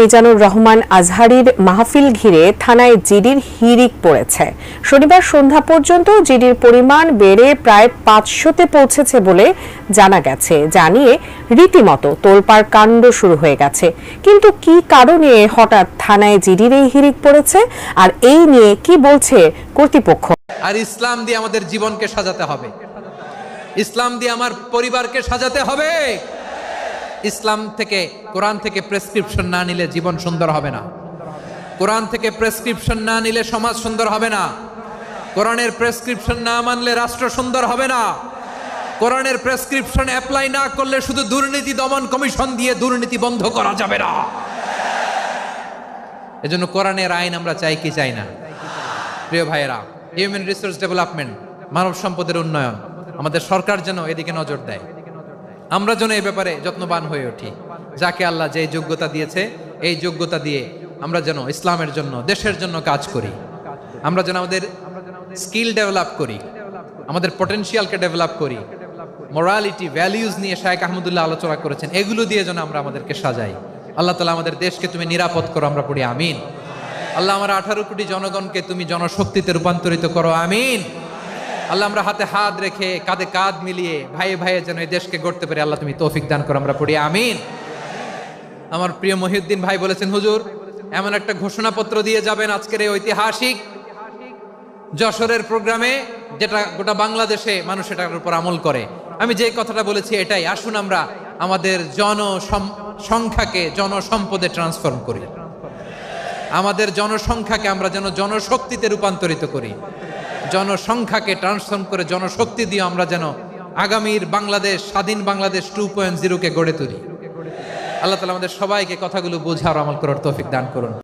মিজানুর রহমান আজহারির মাহফিল ঘিরে থানায় জিডির হিরিক পড়েছে। শনিবার সন্ধ্যা পর্যন্ত জিডির পরিমাণ বেড়ে প্রায় পাঁচশোতে পৌঁছেছে বলে জানা গেছে। জানিয়ে রীতিমতো তোলপাড় কাণ্ড শুরু হয়ে গেছে। কিন্তু কি কারণে হঠাৎ থানায় জিডির এই হিরিক পড়েছে? আর এই নিয়ে কি বলছে কর্তৃপক্ষ? আর ইসলাম দিয়ে আমাদের জীবনকে সাজাতে হবে। ইসলাম দিয়ে আমার পরিবারকে সাজাতে হবে। ইসলাম থেকে, কোরআন থেকে প্রেসক্রিপশন না নিলে জীবন সুন্দর হবে না। কোরআন থেকে প্রেসক্রিপশন না নিলে সমাজ সুন্দর হবে না। কোরআনের প্রেসক্রিপশন না মানলে রাষ্ট্র সুন্দর হবে না। কোরআনের প্রেসক্রিপশন অ্যাপ্লাই না করলে শুধু দুর্নীতি দমন কমিশন দিয়ে দুর্নীতি বন্ধ করা যাবে না। এজন্য কোরআনের আইন আমরা চাই কি চাই না? প্রিয় ভাইয়েরা হিউম্যান রিসোর্স ডেভেলপমেন্ট মানব সম্পদের উন্নয়ন, আমাদের সরকার যেন এদিকে নজর দেয়। আমরা যেন এই ব্যাপারে যত্নবান হয়ে উঠি। যাকে আল্লাহ যে যোগ্যতা দিয়েছে, এই যোগ্যতা দিয়ে আমরা যেন ইসলামের জন্য, দেশের জন্য কাজ করি। আমরা যেন আমাদের স্কিল ডেভেলপ করি, আমাদের পটেনশিয়ালকে ডেভেলপ করি মোরালিটি ভ্যালিউজ নিয়ে শায়েখ আহমদুল্লাহ আলোচনা করেছেন, এগুলো দিয়ে যেন আমরা আমাদেরকে সাজাই। আল্লাহ তালা আমাদের দেশকে তুমি নিরাপদ করো, আমরা পড়ি, আমিন। আল্লাহ আমার আঠারো কোটি জনগণকে তুমি জনশক্তিতে রূপান্তরিত করো, আমিন। আল্লাহ আমরা হাতে হাত রেখে কাঁধে কাঁধ মিলিয়ে ভাইয়ে ভাইয়ে যেন এই দেশকে গড়তে পারি, আল্লাহ তুমি তৌফিক দান করো, আমরা পড়ি, আমিন। আমার প্রিয় মহিউদ্দিন ভাই বলেছেন, হুজুর, এমন একটা ঘোষণাপত্র দিয়ে যাবেন আজকের এই ঐতিহাসিক যশোরের প্রোগ্রামে, যেটা গোটা বাংলাদেশে মানুষ এটার উপর আমল করে। আমি যে কথাটা বলেছি এটাই, আসুন আমরা আমাদের জন সংখ্যাকে, জনসম্পদে ট্রান্সফর্ম করি। আমাদের জনসংখ্যাকে আমরা যেন জনশক্তিতে রূপান্তরিত করি। জনসংখ্যাকে ট্রান্সফর্ম করে জনশক্তি দিয়ে আমরা যেন আগামীর বাংলাদেশ, স্বাধীন বাংলাদেশ টু পয়েন্ট জিরোকে গড়ে তুলি। আল্লাহ তালা আমাদের সবাইকে কথাগুলো বোঝার আমল করার তৌফিক দান করুন।